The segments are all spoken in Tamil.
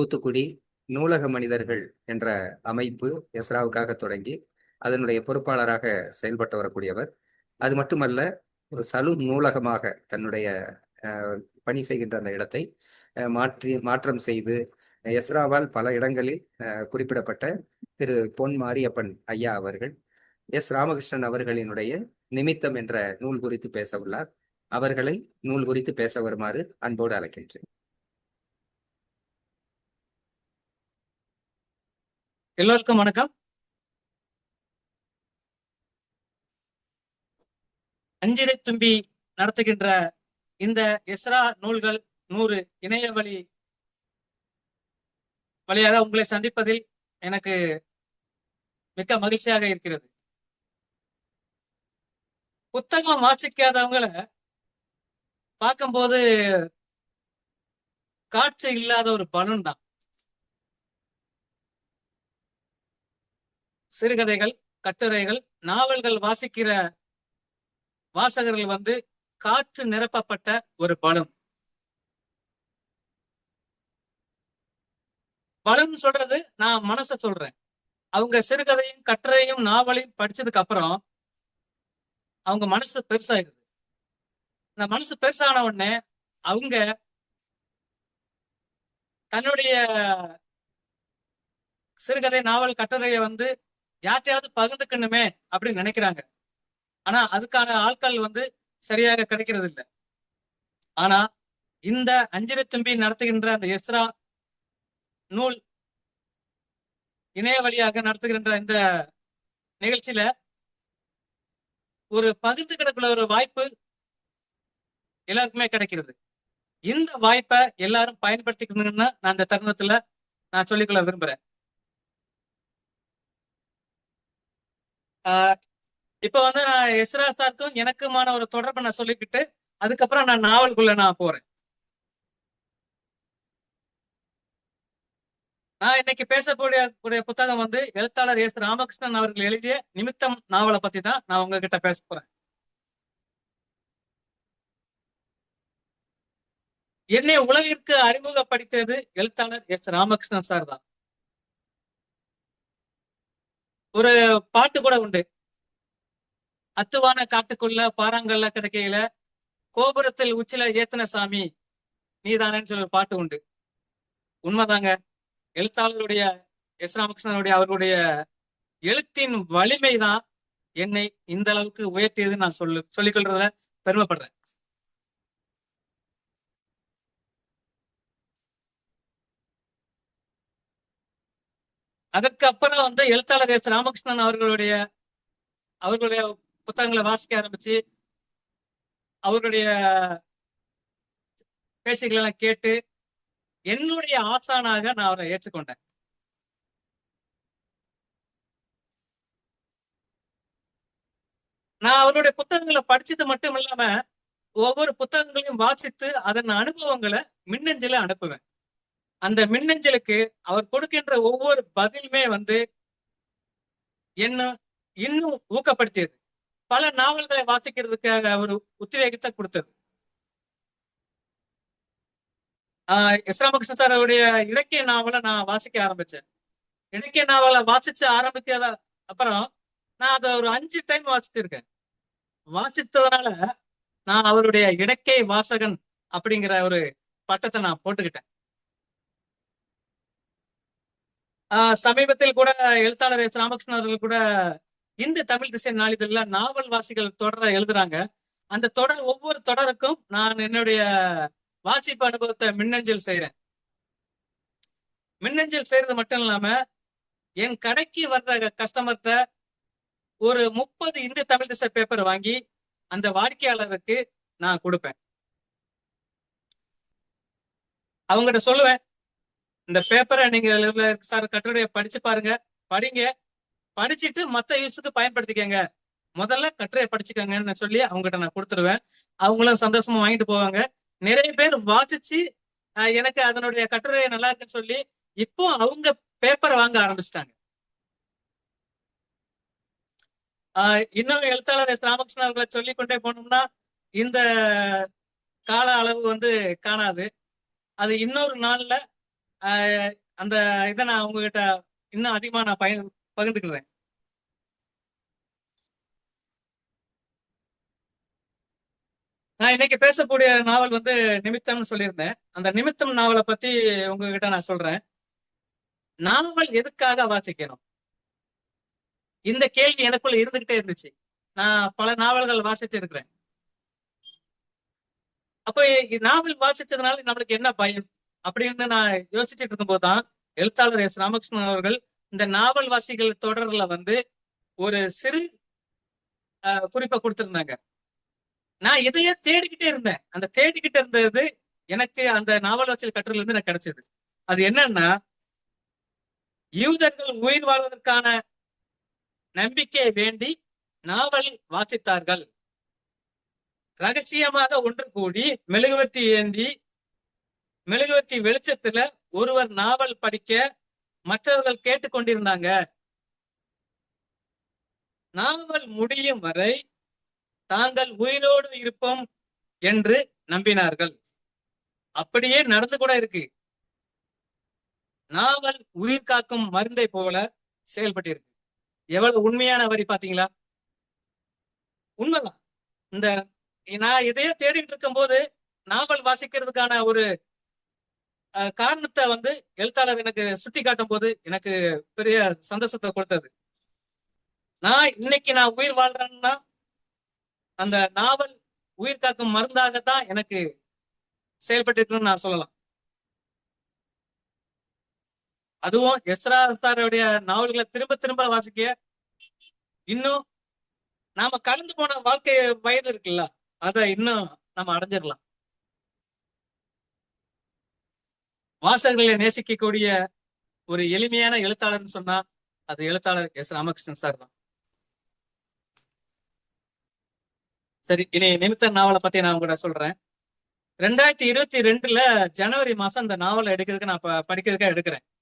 தூத்துக்குடி நூலக மனிதர்கள் என்ற அமைப்பு எஸ்ராவுக்காக தொடங்கி அதனுடைய பொறுப்பாளராக செயல்பட்டு வரக்கூடியவர். அது மட்டுமல்ல ஒரு சலூன் நூலகமாக தன்னுடைய அஹ், பணி செய்கின்ற அந்த இடத்தை அஹ், மாற்றி மாற்றம் செய்து எஸ்ராவால் பல இடங்களில் அஹ், குறிப்பிடப்பட்ட திரு பொன் மாரியப்பன் ஐயா அவர்கள் எஸ் ராமகிருஷ்ணன் அவர்களினுடைய நிமித்தம் என்ற நூல் குறித்து பேச உள்ளார். அவர்களை நூல் குறித்து பேச வருமாறு அன்போடு அழைக்கின்றேன். எல்லோருக்கும் வணக்கம். அஞ்சிரை தும்பி நடத்துகின்ற இந்த எஸ்ரா நூல்கள் நூறு இணைய வழி வழியாக உங்களை சந்திப்பதில் எனக்கு மிக்க மகிழ்ச்சியாக இருக்கிறது. புத்தகம் வாசிக்காதவங்கள பார்க்கும்போது காட்சி இல்லாத ஒரு பலன் தான். சிறுகதைகள் கட்டுரைகள் நாவல்கள் வாசிக்கிற வாசகர்கள் வந்து காற்று நிரப்பப்பட்ட ஒரு பலம். பலம் சொல்றது நான் மனச சொல்றேன். அவங்க சிறுகதையும் கட்டுரையும் நாவலையும் படிச்சதுக்கு அப்புறம் அவங்க மனசு பெருசாயிருது இந்த மனசு பெருசான உடனே அவங்க தன்னுடைய சிறுகதை நாவல் கட்டுரையை வந்து யார்ட்டையாவது பகிர்ந்துக்கணுமே அப்படின்னு நினைக்கிறாங்க. ஆனா அதுக்கான ஆட்கள் வந்து சரியாக கிடைக்கிறது இல்லை ஆனா இந்த அஞ்சிர தும்பி நடத்துகின்ற அந்த எஸ்ரா நூல் இணைய வழியாக நடத்துகின்ற இந்த நிகழ்ச்சியில ஒரு பகிர்ந்து கிடக்குள்ள ஒரு வாய்ப்பு எல்லாருக்குமே கிடைக்கிறது. இந்த வாய்ப்பை எல்லாரும் பயன்படுத்திக்கணும்னு நான் இந்த தருணத்துல நான் சொல்லிக்கொள்ள விரும்புறேன். இப்ப வந்து நான் எஸ்ரா சாருக்கும் எனக்குமான ஒரு தொடர்பை நான் சொல்லிக்கிட்டு அதுக்கப்புறம் நான் நாவலுக்குள்ள நான் போறேன். நான் இன்னைக்கு பேசக்கூடிய கூடிய புத்தகம் வந்து எழுத்தாளர் எஸ் ராமகிருஷ்ணன் அவர்கள் எழுதிய நிமித்தம் நாவலை பத்தி தான் நான் உங்ககிட்ட பேச போறேன். என்னை உலகிற்கு அறிமுகப்படுத்தியது எழுத்தாளர் எஸ் ராமகிருஷ்ணன் சார் தான். ஒரு பாட்டு கூட உண்டு. அத்துவான காட்டுக்குள்ள பாறாங்கல்ல கிடைக்கையில கோபுரத்தில் உச்சில ஏத்தன சாமி நீதானேன்னு சொல்லி ஒரு பாட்டு உண்டு. உண்மைதாங்க. எழுத்தாளருடைய எஸ் ராமகிருஷ்ணனுடைய அவர்களுடைய எழுத்தின் வலிமை தான் என்னை இந்த அளவுக்கு உயர்த்தியதுன்னு நான் சொல்லு சொல்லிக் கொள்றதுல பெருமைப்படுறேன். அதற்கு அப்புறம் வந்து எழுத்தாளர் எஸ் ராமகிருஷ்ணன் அவர்களுடைய அவர்களுடைய புத்தகங்களை வாசிக்க ஆரம்பிச்சு அவர்களுடைய பேச்சுக்களை எல்லாம் கேட்டு என்னுடைய ஆசானாக நான் அவரை ஏற்றுக்கொண்டேன். நான் அவருடைய புத்தகங்களை படிச்சது மட்டும் இல்லாம ஒவ்வொரு புத்தகங்களையும் வாசித்து அதன் அனுபவங்களை மின்னஞ்சல அனுப்புவேன். அந்த மின்னஞ்சலுக்கு அவர் கொடுக்கின்ற ஒவ்வொரு பதிலுமே வந்து என்ன இன்னும் ஊக்கப்படுத்தியது. பல நாவல்களை வாசிக்கிறதுக்காக அவர் உத்வேகத்தை கொடுத்தது. ஆஹ் இஸ்லாமகிருஷ்ணன் சார் அவருடைய இலக்கிய நாவலை நான் வாசிக்க ஆரம்பிச்சேன். இலக்கிய நாவலை வாசிச்சு ஆரம்பிச்சத அப்புறம் நான் அதை ஒரு அஞ்சு டைம் வாசிச்சிருக்கேன். வாசித்ததுனால நான் அவருடைய இடக்கை வாசகன் அப்படிங்கிற ஒரு பட்டத்தை நான் போட்டுக்கிட்டேன் ஆஹ் சமீபத்தில் கூட எழுத்தாளர் எஸ் ராமகிருஷ்ணன் அவர்கள் கூட இந்து தமிழ் திசை நாளிதழ்ல நாவல் வாசிகள் தொடர எழுதுறாங்க. அந்த தொடர் ஒவ்வொரு தொடருக்கும் நான் என்னுடைய வாசிப்பு அனுபவத்தை மின்னஞ்சல் செய்யறேன் மின்னஞ்சல் செய்யறது மட்டும் இல்லாம என் கடைக்கு வர்ற கஸ்டமர்கிட்ட ஒரு முப்பது இந்து தமிழ் திசை பேப்பர் வாங்கி அந்த வாடிக்கையாளருக்கு நான் கொடுப்பேன். அவங்ககிட்ட சொல்லுவேன் இந்த பேப்பரை நீங்க சார் கட்டுரையை படிச்சு பாருங்க. படிங்க. படிச்சுட்டு மத்த யூஸுக்கு பயன்படுத்திக்கங்க. முதல்ல கட்டுரையை படிச்சுக்கங்கன்னு சொல்லி அவங்ககிட்ட நான் கொடுத்துருவேன். அவங்களும் சந்தோஷமா வாங்கிட்டு போவாங்க. நிறைய பேர் வாசிச்சு எனக்கு அதனுடைய கட்டுரை நல்லா இருக்குன்னு சொல்லி இப்போ அவங்க பேப்பரை வாங்க ஆரம்பிச்சிட்டாங்க. இன்னொரு எழுத்தாளர் எஸ் ராமகிருஷ்ணன் அவர்களை சொல்லிக் கொண்டே போனோம்னா இந்த கால அளவு வந்து காணாது. அது இன்னொரு நாள்ல அந்த இதை நான் உங்ககிட்ட இன்னும் அதிகமா நான் பயன் பகிர்ந்துக்கிறேன். நான் இன்னைக்கு பேசக்கூடிய நாவல் வந்து நிமித்தம்னு சொல்லியிருந்தேன். அந்த நிமித்தம் நாவலை பத்தி உங்ககிட்ட நான் சொல்றேன். நாவல் எதுக்காக வாசிக்கணும் இந்த கேள்வி எனக்குள்ள இருந்துகிட்டே இருந்துச்சு. நான் பல நாவல்கள் வாசிச்சிருக்கிறேன். அப்போ நாவல் வாசிச்சதுனால நம்மளுக்கு என்ன பயம்? அப்படின்னு நான் யோசிச்சுட்டு இருக்கும்போது தான் எழுத்தாளர் எஸ் ராமகிருஷ்ணன் அவர்கள் இந்த நாவல் வாசிகள் தொடர்ல வந்து ஒரு சிறு குறிப்பை கொடுத்திருந்தாங்க. நான் இதையே தேடிக்கிட்டே இருந்தேன். அந்த தேடிக்கிட்டு இருந்தது எனக்கு அந்த நாவல் வாசிகள் கட்டுரையில இருந்து எனக்கு கிடைச்சது. அது என்னன்னா யூதர்கள் உயிர் வாழ்வதற்கான நம்பிக்கையை வேண்டி நாவல் வாசித்தார்கள். ரகசியமாக ஒன்று கூடி மெழுகுவர்த்தி ஏந்தி மெழுகுவர்த்தி வெளிச்சத்துல ஒருவர் நாவல் படிக்க மற்றவர்கள் கேட்டுக்கொண்டிருந்தாங்க. நாவல் முடியும் வரை தாங்கள் உயிரோடு இருப்போம் என்று நம்பினார்கள். அப்படியே நடந்து கூட இருக்கு. நாவல் உயிர் காக்கும் மருந்தை போல செயல்பட்டிருக்கு. எவ்வளவு உண்மையான வரி பாத்தீங்களா? உண்மைதான். இந்த நான் இதையே தேடிட்டு இருக்கும்போது நாவல் வாசிக்கிறதுக்கான ஒரு காரணத்தை வந்து எழுத்தாளர் எனக்கு சுட்டி காட்டும் போது எனக்கு பெரிய சந்தோஷத்தை கொடுத்தது. நான் இன்னைக்கு நான் உயிர் வாழ்றேன்னா அந்த நாவல் உயிர் காக்கும் மருந்தாகத்தான் எனக்கு செயல்பட்டு நான் சொல்லலாம். அதுவும் எஸ்ரா சாருடைய நாவல்களை திரும்ப திரும்ப வாசிக்க இன்னும் நாம கடந்து போன வாழ்க்கை வயது இருக்குல்ல அதை இன்னும் நம்ம அடைஞ்சிடலாம். வாசகர்களை நேசிக்கக்கூடிய ஒரு எளிமையான எழுத்தாளர்னு சொன்னா அது எழுத்தாளர் எஸ் ராமகிருஷ்ணன் சார் தான். சரி இனி நிமித்த நாவலை பத்தி நான் உங்கள்கிட்ட சொல்றேன். ரெண்டாயிரத்தி இருபத்தி ரெண்டுல ஜனவரி மாசம் இந்த நாவலை எடுக்கிறதுக்கு நான் படிக்கிறதுக்காக எடுக்கிறேன்.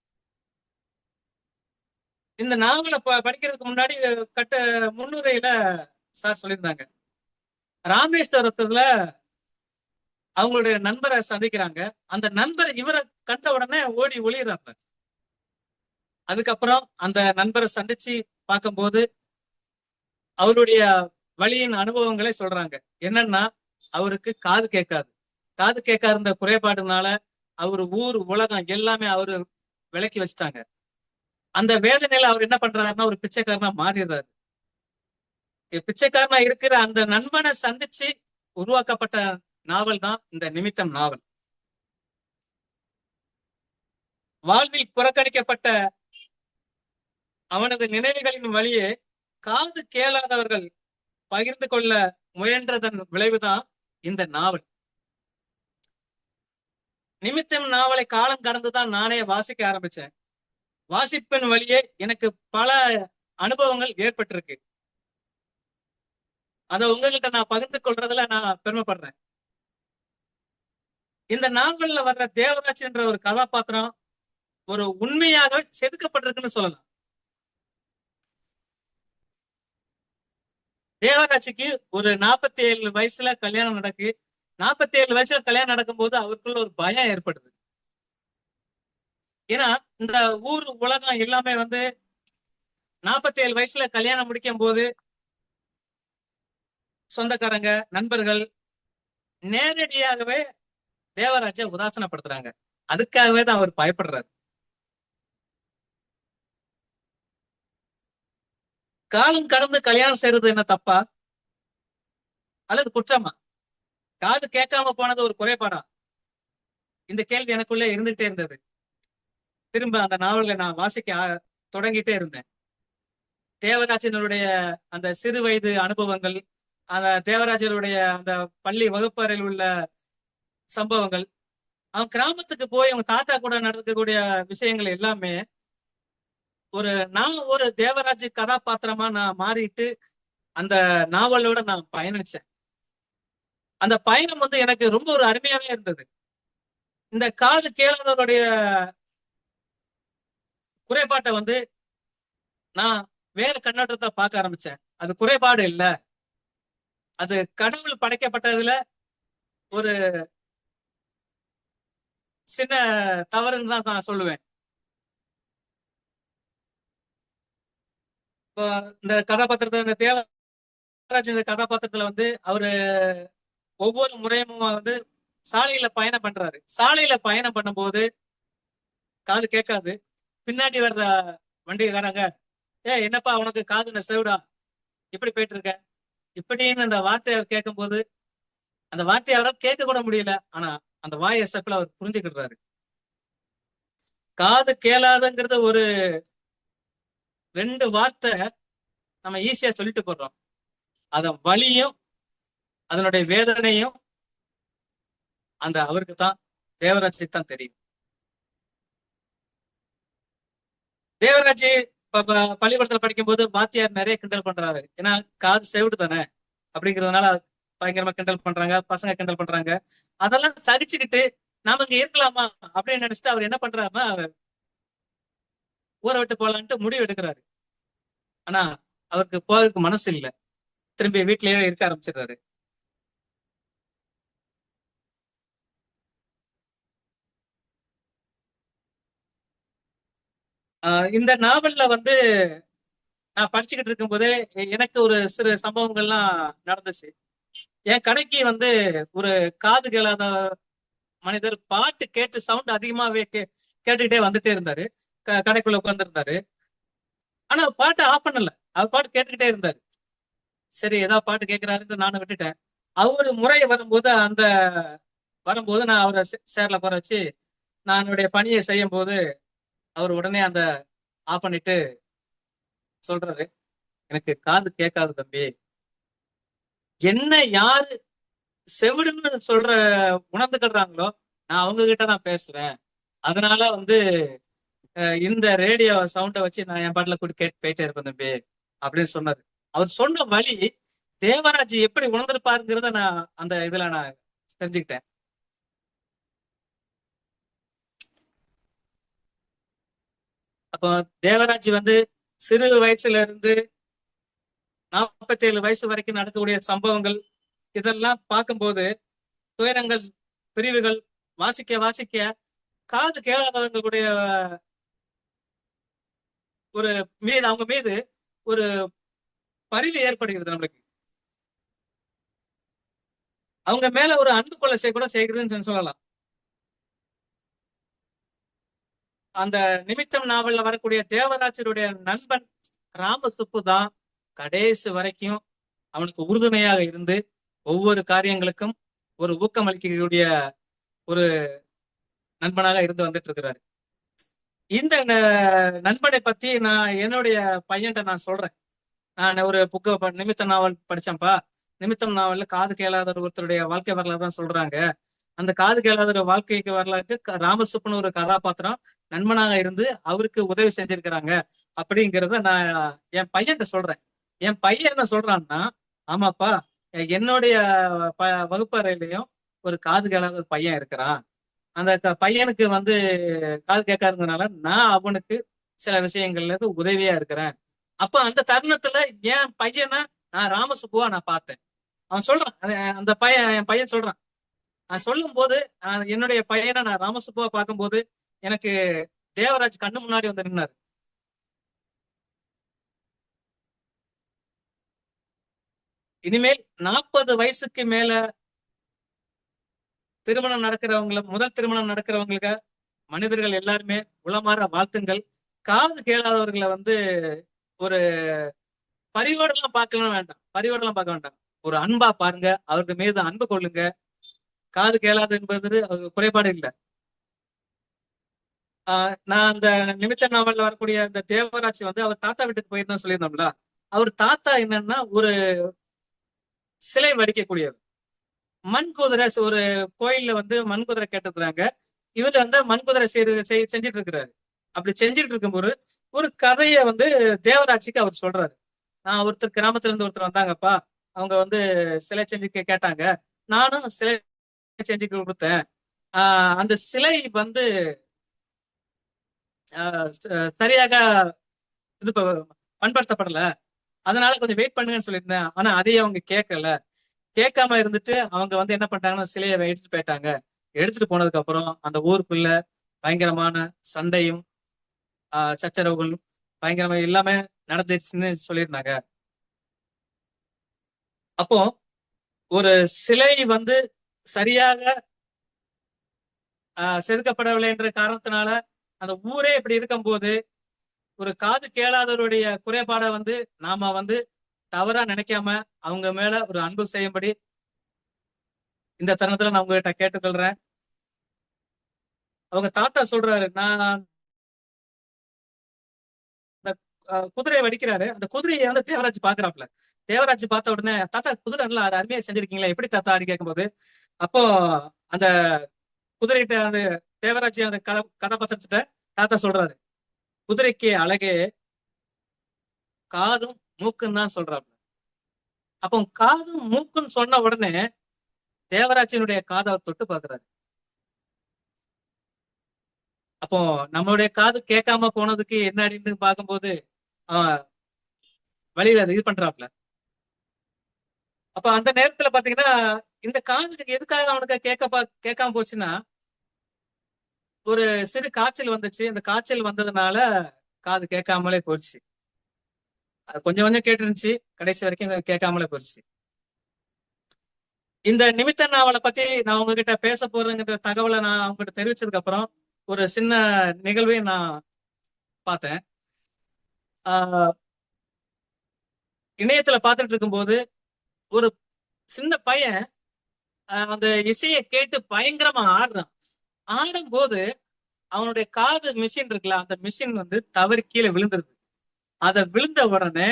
இந்த நாவலை ப- படிக்கிறதுக்கு முன்னாடி கட்ட முன்னுரையில சார் சொல்லியிருந்தாங்க. ராமேஸ்வரத்துல அவங்களுடைய நண்பரை சந்திக்கிறாங்க. அந்த நண்பர் இவரை கண்ட உடனே ஓடி ஒளியிறாங்க. அதுக்கப்புறம் அந்த நண்பரை சந்திச்சு பார்க்கும்போது அவருடைய வழியின் அனுபவங்களை சொல்றாங்க. என்னன்னா அவருக்கு காது கேட்காது. காது கேட்காத குறைபாடுனால அவரு ஊர் உலகம் எல்லாமே அவரு விலக்கி வச்சுட்டாங்க. அந்த வேதனையில அவர் என்ன பண்றாருன்னா ஒரு பிச்சைக்காரனா மாறிடுறாரு. பிச்சைக்காரனா இருக்கிற அந்த நண்பனை சந்திச்சு உருவாக்கப்பட்ட நாவல் தான் இந்த நிமித்தம் நாவல். வாழ்வில் புறக்கணிக்கப்பட்ட அவனது நினைவுகளின் வழியே காது கேளாதவர்கள் பகிர்ந்து கொள்ள முயன்றதன் விளைவுதான் இந்த நாவல். நிமித்தம் நாவலை காலம் கடந்துதான் நானே வாசிக்க ஆரம்பிச்சேன். வாசிப்பின் வழியே எனக்கு பல அனுபவங்கள் ஏற்பட்டிருக்கு. அத உங்ககிட்ட நான் பகிர்ந்து கொள்றதுல நான் பெருமைப்படுறேன். இந்த நாவல்ல வர்ற தேவராஜ் என்ற ஒரு கதாபாத்திரம் ஒரு உண்மையாக செதுக்கப்பட்டிருக்குன்னு சொல்லலாம். தேவராஜுக்கு ஒரு நாற்பத்தி ஏழு வயசுல கல்யாணம் நடக்கு. நாற்பத்தி ஏழு வயசுல கல்யாணம் நடக்கும்போது அவருக்குள்ள ஒரு பயம் ஏற்படுது. ஏன்னா இந்த ஊர் உலகம் எல்லாமே வந்து நாற்பத்தி ஏழு வயசுல கல்யாணம் முடிக்கும் போது சொந்தக்காரங்க நண்பர்கள் நேரடியாகவே தேவராஜை உதாசனப்படுத்துறாங்க. அதுக்காகவே தான் அவர் பயப்படுறாரு. காலம் கடந்து கல்யாணம் செய்யறது என்ன தப்பா? அல்லது குற்றமா? காது கேட்காம போனது ஒரு குறைபாடா? இந்த கேள்வி எனக்குள்ள இருந்துகிட்டே இருந்தது. திரும்ப அந்த நாவலை நான் வாசிக்க தொடங்கிட்டே இருந்தேன். தேவராஜனுடைய அந்த சிறு வயது அனுபவங்கள் அந்த தேவராஜனுடைய அந்த பள்ளி வகுப்பறையில் உள்ள சம்பவங்கள் அவன் கிராமத்துக்கு போய் அவங்க தாத்தா கூட நடக்கக்கூடிய விஷயங்கள் எல்லாமே ஒரு நான் ஒரு தேவராஜ் கதாபாத்திரமா நான் மாறிட்டு அந்த நாவலோட நான் பயணிச்சேன். அந்த பயணம் வந்து எனக்கு ரொம்ப ஒரு அருமையாவே இருந்தது. இந்த காது கேளாதவருடைய குறைபாட்டை வந்து நான் வேற கண்ணோட்டத்தை பார்க்க ஆரம்பிச்சேன். அது குறைபாடு இல்ல. அது கடவுள் படைக்கப்பட்டதுல ஒரு சின்ன தவறுன்னு தான் நான் சொல்லுவேன். இப்போ இந்த கதாபாத்திரத்தை இந்த தேவராஜ் இந்த கதாபாத்திரத்துல வந்து அவரு ஒவ்வொரு முறையும் வந்து சாலையில பயணம் பண்றாரு. சாலையில பயணம் பண்ணும்போது காது கேட்காது. பின்னாடி வர்ற வண்டிக்காரங்க ஏ என்னப்பா உனக்கு காது நெசவுடா இப்படி போயிட்டு இருக்க இப்படின்னு அந்த வார்த்தையை கேட்கும்போது அந்த வார்த்தையை அவரால் கேட்க கூட முடியல. ஆனா அந்த வாய் எசப்பில் அவர் புரிஞ்சுக்கிடுறாரு. காது கேளாதங்கிறது ஒரு ரெண்டு வார்த்தை நம்ம ஈஸியா சொல்லிட்டு போடுறோம் அத வலியும் அதனுடைய வேதனையும் அந்த அவருக்கு தான் தேவராஜி தான் தெரியும். தேவராஜி பள்ளிக்கூடத்துல படிக்கும் பள்ளிக்கூடத்துல படிக்கும்போது வாத்தியார் நிறைய கிண்டல் பண்றாரு. ஏன்னா காது செவிடு தானே? அப்படிங்கறதுனால பயங்கரமா கிண்டல் பண்றாங்க பசங்க கிண்டல் பண்றாங்க. அதெல்லாம் சகிச்சுக்கிட்டு நாம இங்க இருக்கலாமா? அப்படின்னு நினைச்சிட்டு அவர் என்ன பண்றாருன்னா ஊரை விட்டு போலான்ட்டு முடிவு எடுக்கிறாரு. ஆனா அவருக்கு போகிறதுக்கு மனசு இல்ல. திரும்பி வீட்லயே இருக்க ஆரம்பிச்சிடுறாரு. ஆஹ் இந்த நாவல்ல வந்து நான் படிச்சுக்கிட்டு இருக்கும்போதே போதே எனக்கு ஒரு சிறு சம்பவங்கள்லாம் நடந்துச்சு. என் கடைக்கு வந்து ஒரு காது கேளாத மனிதர் பாட்டு கேட்டு சவுண்ட் அதிகமாவே கே கேட்டுக்கிட்டே வந்துட்டே இருந்தாரு. கடைக்குள்ள உட்காந்துருந்தாரு ஆனா பாட்டை ஆஃப் பண்ணல. அவர் பாட்டு கேட்டுக்கிட்டே இருந்தாரு. சரி ஏதாவது பாட்டு கேட்கிறாருன்னு நானும் விட்டுட்டேன். அவரு முறை வரும்போது அந்த வரும்போது நான் அவரை சேர்ல போற வச்சு நான் என்னுடைய பணியை செய்யும் போது அவர் உடனே அந்த ஆஃப் பண்ணிட்டு சொல்றாரு. எனக்கு காது கேட்காது தம்பி. என்ன யாரு செவிடுன்னு சொல்ற உணர்ந்துக்கிடுறாங்களோ நான் அவங்க கிட்ட தான் பேசுவேன். அதனால வந்து இந்த ரேடியோ சவுண்டை வச்சு நான் என் பாட்டுல கூட கேட்டு போயிட்டே இருப்பேன் தம்பி அப்படின்னு சொன்னாரு. அவர் சொன்ன வழி தேவராஜ் எப்படி உணர்ந்திருப்பாருங்கிறத நான் அந்த இதுல நான் தெரிஞ்சுக்கிட்டேன். அப்போ தேவராஜ் வந்து சிறு வயசுல இருந்து நாற்பத்தி ஏழு வயசு வரைக்கும் நடக்கக்கூடிய சம்பவங்கள் இதெல்லாம் பார்க்கும்போது துயரங்கள் பிரிவுகள் வாசிக்க வாசிக்க காது கேளாதவங்களுடைய ஒரு மீது அவங்க மீது ஒரு பரிவு ஏற்படுகிறது நம்மளுக்கு. அவங்க மேல ஒரு அன்பு கொலை செய்ய கூட செய்கிறதுன்னு சொல்லலாம். அந்த நிமித்தம் நாவல்ல வரக்கூடிய தேவராஜருடைய நண்பன் ராமசுப்பு தான் கடைசி வரைக்கும் அவனுக்கு உறுதுணையாக இருந்து ஒவ்வொரு காரியங்களுக்கும் ஒரு ஊக்கம் அளிக்கக்கூடிய ஒரு நண்பனாக இருந்து வந்துட்டு இருக்கிறாரு. இந்த ந- நண்பனை பத்தி நான் என்னுடைய பையன்கிட்ட நான் சொல்றேன். நான் ஒரு புக்கு நிமித்த நாவல் படிச்சேன்ப்பா. நிமித்தம் நாவல்ல காது கேளாத ஒருத்தருடைய வாழ்க்கை வரலாறு தான் சொல்றாங்க. அந்த காது கேளாத வாழ்க்கைக்கு வரலாறுக்கு ராமசுப்பன் ராமசுப்புன்னு ஒரு கதாபாத்திரம். நண்பனாக இருந்து அவருக்கு உதவி செஞ்சிருக்கிறாங்க. அப்படிங்கிறத நான் என் பையன்கிட்ட சொல்றேன். என் பையன் என்ன சொல்றான்னா ஆமாப்பா என்னுடைய ப வகுப்பறையிலையும் ஒரு காது கேளாத ஒரு பையன் இருக்கிறான். அந்த பையனுக்கு வந்து காது கேட்காருங்கிறனால நான் அவனுக்கு சில விஷயங்கள்ல இருந்து உதவியா இருக்கிறேன். அப்ப அந்த தருணத்துல என் பையனை நான் ராமசுப்புவா நான் பார்த்தேன். அவன் சொல்றான் அந்த பையன் என் பையன் சொல்றான். நான் சொல்லும் போது என்னுடைய பையனை நான் ராமசுப்புவா பார்க்கும்போது எனக்கு தேவராஜ் கண்ணு முன்னாடி வந்து நின்னாரு. இனிமேல் நாற்பது வயசுக்கு மேல திருமணம் நடக்கிறவங்கள முதல் திருமணம் நடக்கிறவங்களுக்கு மனிதர்கள் எல்லாருமே உளமாற வாழ்த்துங்கள். காது கேளாதவர்களை வந்து ஒரு பரிவோடெல்லாம் பார்க்கலாம் வேண்டாம். பரிவோடெல்லாம் பார்க்க வேண்டாம். ஒரு அன்பா பாருங்க. அவருக்கு மீது அன்பு கொள்ளுங்க. காது கேளாது என்பது அது குறைபாடு இல்லை. ஆஹ் நான் அந்த நிமித்த நாவல்ல வரக்கூடிய அந்த தேவராட்சி வந்து அவர் தாத்தா வீட்டுக்கு போயிருந்தா சொல்லியிருந்தோம்ல. அவர் தாத்தா என்னன்னா ஒரு சிலை வடிக்கக்கூடியவர். மண் குதிரை ஒரு கோயில்ல வந்து மண் குதிரை கேட்டுக்கிறாங்க இவர் வந்து மண் குதிரை செய்யறது செய்- செஞ்சுட்டு இருக்கிறாரு அப்படி செஞ்சுட்டு இருக்கும்போது ஒரு கதையை வந்து தேவராட்சிக்கு அவர் சொல்றாரு. நான் ஒருத்தர் கிராமத்துல இருந்து ஒருத்தர் வந்தாங்கப்பா. அவங்க வந்து சிலை செஞ்சு கேட்டாங்க. நானும் சிலை செஞ்சு கொடுத்தேன். ஆஹ் அந்த சிலை வந்து ஆஹ் சரியாக இது பண்படுத்தப்படல. அதனால கொஞ்சம் வெயிட் பண்ணுங்கன்னு சொல்லியிருந்தேன். ஆனா அதையே அவங்க கேட்கல. கேட்காம இருந்துட்டு அவங்க வந்து என்ன பண்ணிட்டாங்கன்னா சிலையை எடுத்துட்டு போயிட்டாங்க. எடுத்துட்டு போனதுக்கு அப்புறம் அந்த ஊருக்குள்ள பயங்கரமான சண்டையும் ஆஹ் சச்சரவுகளும் பயங்கரமா எல்லாமே நடந்துச்சுன்னு சொல்லியிருந்தாங்க. அப்போ ஒரு சிலை வந்து சரியாக ஆஹ் செதுக்கப்படவில்லை என்ற காரணத்தினால அந்த ஊரே இப்படி இருக்கும்போது ஒரு காது கேளாதவருடைய குறைபாடை வந்து நாம வந்து தவறா நினைக்காம அவங்க மேல ஒரு அன்பு செய்யும்படி இந்த தருணத்துல நான் உங்ககிட்ட கேட்டுக்கொள்றேன். அவங்க தாத்தா சொல்றாரு நான் குதிரையை வடிக்கிறாரு. அந்த குதிரையை வந்து தேவராஜ் பாக்குறாப்ல தேவராஜ் பார்த்த உடனே தாத்தா குதிரை நல்லா அருமையா செஞ்சிருக்கீங்களா எப்படி தாத்தா? அப்படி கேட்கும்போது அப்போ அந்த குதிரைகிட்ட அந்த தேவராஜ் அந்த கதை கதாபாத்திரத்திட்ட தாத்தா சொல்றாரு குதிரைக்கு அழகே காதும் மூக்குன்னு தான் சொல்றாப்ல. அப்போ காதும் மூக்குன்னு சொன்ன உடனே தேவராஜனுடைய காதை தொட்டு பாக்குறாரு அப்போ நம்மளுடைய காது கேட்காம போனதுக்கு என்ன அப்படின்னு பார்க்கும்போது வழியில இது பண்றாப்ல. அப்ப அந்த நேரத்துல பாத்தீங்கன்னா இந்த காதுக்கு எதுக்காக அவனுக்கு கேட்க பா கேட்காம போச்சுன்னா ஒரு சிறு காய்ச்சல் வந்துச்சு. அந்த காய்ச்சல் வந்ததுனால காது கேட்காமலே போச்சு. கொஞ்சம் கொஞ்சம் கேட்டுருந்துச்சு. கடைசி வரைக்கும் கேட்காமலே போயிடுச்சு இந்த நிமித்த நாவலை பத்தி நான் உங்ககிட்ட பேச போறேங்கிற தகவலை நான் உங்ககிட்ட தெரிவிச்சதுக்கு அப்புறம் ஒரு சின்ன நிகழ்வையும் நான் பார்த்தேன். ஆஹ் இணையத்துல பார்த்துட்டு இருக்கும்போது ஒரு சின்ன பையன் ஆஹ் அந்த இசையை கேட்டு பயங்கரமா ஆடுறான். ஆடும்போது அவனுடைய காது மிஷின் இருக்குல்ல அந்த மிஷின் வந்து தவறி கீழே விழுந்துருது. அத விழுந்த உடனே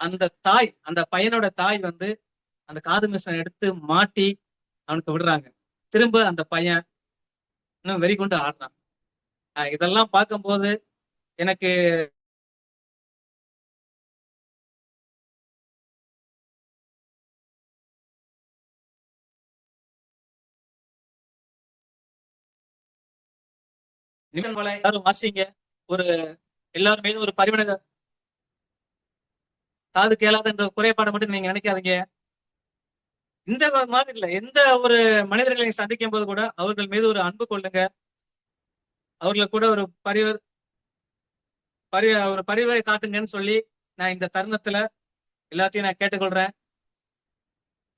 அந்த தாய் அந்த பையனோட தாய் வந்து அந்த காது மிஷினை எடுத்து மாட்டி அவனுக்கு விடுறாங்க. திரும்ப அந்த பையன் இன்னும் வெறி கொண்டு ஆடுறான். இதெல்லாம் பார்க்கும்போது எனக்கு நிமிடங்களை எல்லாரும் வாசிங்க ஒரு எல்லாரும் மீதும் ஒரு பரிமண காது கேளாதுன்ற குறைபாடை மட்டும் நீங்க நினைக்காதீங்க. இந்த மாதிரி இல்ல எந்த ஒரு மனிதர்களை சந்திக்கும் போது கூட அவர்கள் மீது ஒரு அன்பு கொள்ளுங்க. அவர்களை கூட ஒரு பரிவ பரி ஒரு பரிவரை காட்டுங்கன்னு சொல்லி நான் இந்த தருணத்துல எல்லாத்தையும் நான் கேட்டுக்கொள்றேன்.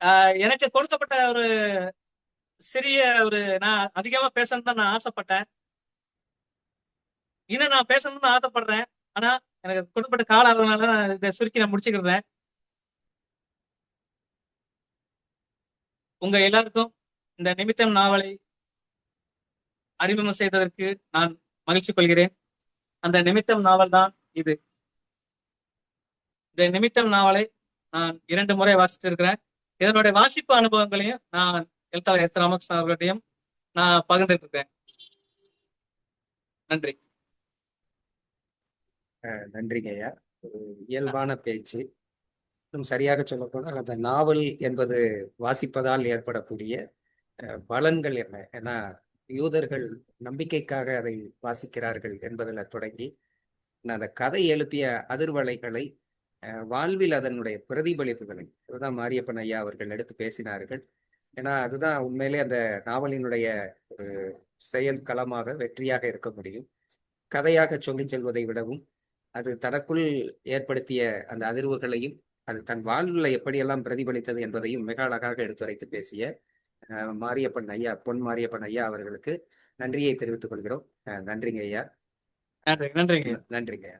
ஆஹ் எனக்கு கொடுக்கப்பட்ட ஒரு சிறிய ஒரு நான் அதிகமா பேசணும்னு தான் நான் ஆசைப்பட்டேன். இன்னும் நான் பேசணும்னு ஆசைப்படுறேன். ஆனா எனக்கு கொடுப்பட்ட கால அளவுனால நான் இதை சுருக்கி நான் முடிச்சுக்கிறேன். உங்க எல்லாருக்கும் இந்த நிமித்தம் நாவலை அறிமுகம் செய்ததற்கு நான் மகிழ்ச்சி கொள்கிறேன். அந்த நிமித்தம் நாவல் தான் இது. இந்த நிமித்தம் நாவலை நான் இரண்டு முறை வாசித்து இருக்கிறேன் இதனுடைய வாசிப்பு அனுபவங்களையும் நான் எழுத்தாளர் எஸ் ராமகிருஷ்ணன் அவர்களிடையும் நான் பகிர்ந்துட்டு இருக்கேன். நன்றி. நன்றிங்க ஐயா. ஒரு இயல்பான பேச்சு. இன்னும் சரியாக சொல்லப்போனால் அந்த நாவல் என்பது வாசிப்பதால் ஏற்படக்கூடிய பலன்கள் என்ன? ஏன்னா யூதர்கள் நம்பிக்கைக்காக அதை வாசிக்கிறார்கள் என்பதில் தொடங்கி நான் அந்த கதை எழுப்பிய அதிர்வலைகளை வாழ்வில் அதனுடைய பிரதிபலிப்புகளை அதுதான் மாரியப்பன் ஐயா அவர்கள் எடுத்து பேசினார்கள். ஏன்னா அதுதான் உண்மையிலே அந்த நாவலினுடைய ஒரு செயல் களமாக வெற்றியாக இருக்க முடியும். கதையாக சொல்லிச் செல்வதை விடவும் அது தனக்குள் ஏற்படுத்திய அந்த அதிர்வுகளையும் அது தன் வாழ்வில் எப்படியெல்லாம் பிரதிபலித்தது என்பதையும் மிக அழகாக எடுத்துரைத்து பேசிய மாரியப்பன் ஐயா பொன் மாரியப்பன் ஐயா அவர்களுக்கு நன்றியை தெரிவித்துக் கொள்கிறோம். நன்றிங்க ஐயா. நன்றி நன்றிங்க. நன்றிங்க ஐயா.